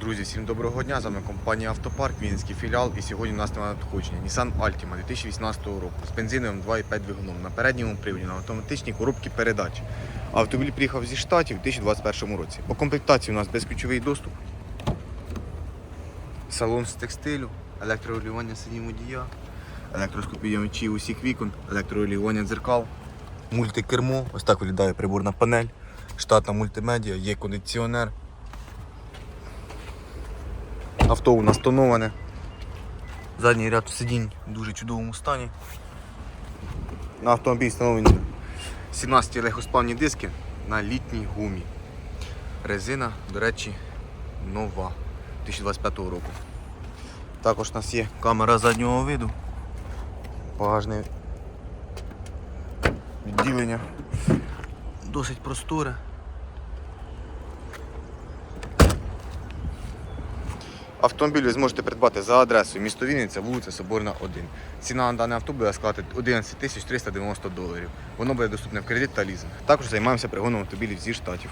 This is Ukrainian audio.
Друзі, всім доброго дня. З вами компанія Автопарк, Вінницький філіал. І сьогодні у нас на надходження Nissan Altima 2018 року з бензиновим 2,5 двигуном на передньому приводі на автоматичній коробці передач. Автомобіль приїхав зі штатів у 2021 році. По комплектації у нас безключовий доступ. Салон з текстилю, електрорегулювання сидінь водія, електроскопія мечі усіх вікон, електрорегулювання дзеркал, мультикермо, ось так виглядає приборна панель, штатна мультимедіа, є кондиціонер. Авто у нас тоноване. Задній ряд сидінь в дуже чудовому стані. На автомобіль встановлені 17 легкосплавні диски на літній гумі. Резина, до речі, нова 2025 року. Також у нас є камера заднього виду, багажне відділення. Досить просторе. Автомобіль ви зможете придбати за адресою місто Вінниця, вулиця Соборна, 1. Ціна на дане авто буде складати 11 тисяч 390 доларів. Воно буде доступне в кредит та лізинг. Також займаємося пригоном автомобілів зі штатів.